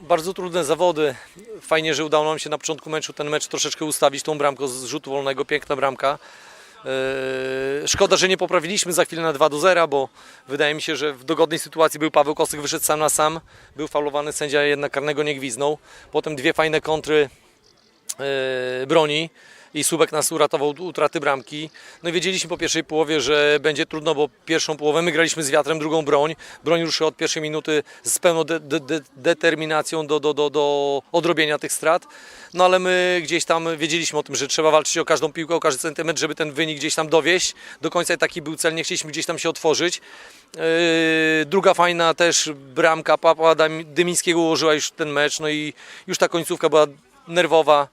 Bardzo trudne zawody. Fajnie, że udało nam się na początku meczu ten mecz troszeczkę ustawić, tą bramką z rzutu wolnego, piękna bramka. Eee, Szkoda, że nie poprawiliśmy za chwilę na 2 do 0, bo wydaje mi się, że w dogodnej sytuacji był Paweł Kosyk, wyszedł sam na sam, był faulowany, sędzia jednak karnego nie gwiznął. Potem dwie fajne kontry e, broni i Słubek nas uratował utraty bramki. No wiedzieliśmy po pierwszej połowie, że będzie trudno, bo pierwszą połowę my graliśmy z wiatrem, drugą broń. Broń ruszyła od pierwszej minuty z pełną de- de- de- determinacją do, do, do, do odrobienia tych strat. No ale my gdzieś tam wiedzieliśmy o tym, że trzeba walczyć o każdą piłkę, o każdy centymetr, żeby ten wynik gdzieś tam dowieść. Do końca taki był cel, nie chcieliśmy gdzieś tam się otworzyć. Yy, Druga fajna też bramka Papa Dymińskiego ułożyła już ten mecz, no i już ta końcówka była nerwowa.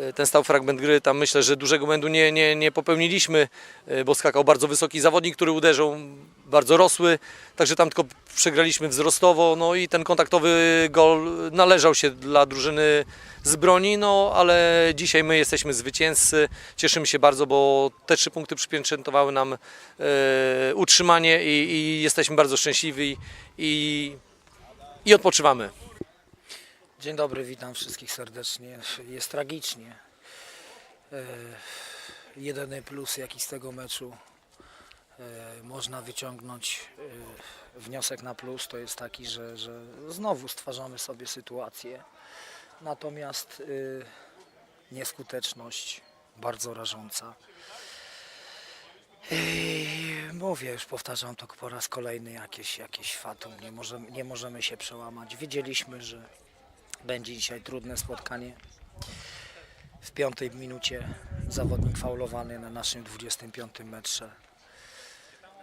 Yy, Ten stał fragment gry, tam myślę, że dużego błędu nie, nie, nie popełniliśmy, yy, bo skakał bardzo wysoki zawodnik, który uderzył, bardzo rosły, także tam tylko przegraliśmy wzrostowo, no i ten kontaktowy gol należał się dla drużyny z broni, no ale dzisiaj my jesteśmy zwycięzcy, cieszymy się bardzo, bo te trzy punkty przypieczętowały nam e, utrzymanie i, i jesteśmy bardzo szczęśliwi i, i odpoczywamy. Dzień dobry, witam wszystkich serdecznie. Jest tragicznie. E, Jedyny plus, jaki z tego meczu e, można wyciągnąć e, wniosek na plus, to jest taki, że, że znowu stwarzamy sobie sytuację. Natomiast nieskuteczność bardzo rażąca. Mówię, już powtarzam to po raz kolejny, jakieś, jakieś fatum. Nie możemy, nie możemy się przełamać. Wiedzieliśmy, że będzie dzisiaj trudne spotkanie. W piątej minucie zawodnik faulowany na naszym 25 metrze.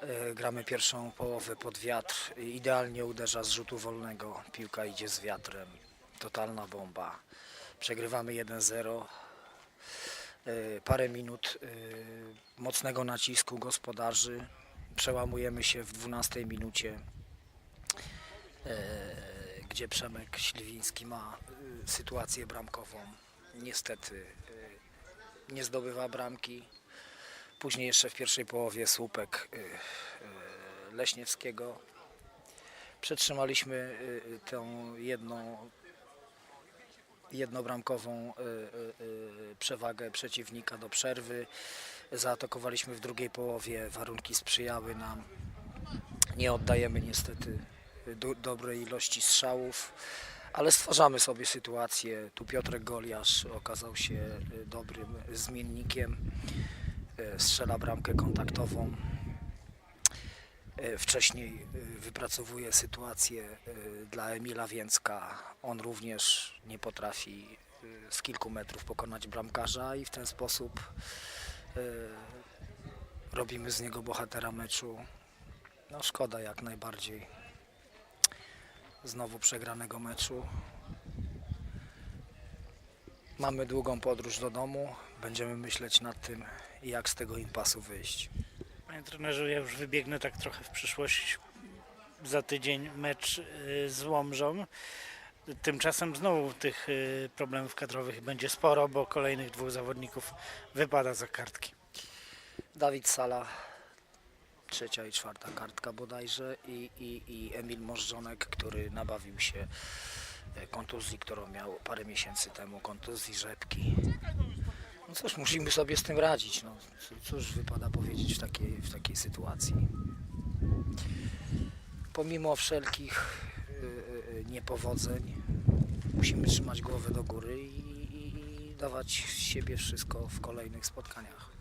E, Gramy pierwszą połowę pod wiatr. Idealnie uderza z rzutu wolnego. Piłka idzie z wiatrem. Totalna bomba. Przegrywamy 1-0. E, Parę minut e, mocnego nacisku gospodarzy. Przełamujemy się w 12 minucie gdzie Przemek Śliwiński ma y, sytuację bramkową. Niestety y, nie zdobywa bramki. Później jeszcze w pierwszej połowie słupek y, Leśniewskiego. Przetrzymaliśmy tą jedną jednobramkową przewagę przeciwnika do przerwy. Zaatakowaliśmy w drugiej połowie, warunki sprzyjały nam. Nie oddajemy niestety do, dobrej ilości strzałów, ale stwarzamy sobie sytuację. Tu Piotrek Goliarz okazał się y, dobrym zmiennikiem. Y, Strzela bramkę kontaktową. Y, Wcześniej wypracowuje sytuację dla Emila Więcka. On również nie potrafi z kilku metrów pokonać bramkarza i w ten sposób robimy z niego bohatera meczu. No szkoda jak najbardziej znowu przegranego meczu. Mamy długą podróż do domu. Będziemy myśleć nad tym, jak z tego impasu wyjść. Panie trenerze, ja już wybiegnę tak trochę w przyszłość. Za tydzień mecz y, z Łomżą. Tymczasem znowu tych y, problemów kadrowych będzie sporo, bo kolejnych dwóch zawodników wypada za kartki. Dawid Sala, trzecia i czwarta kartka bodajże i, i, i Emil Możdżonek, który nabawił się e, kontuzji, którą miał parę miesięcy temu, kontuzji rzepki. No cóż, musimy sobie z tym radzić. No. Cóż wypada powiedzieć w takiej, w takiej sytuacji. Pomimo wszelkich y, y, niepowodzeń, musimy trzymać głowę do góry i, i, i dawać siebie wszystko w kolejnych spotkaniach.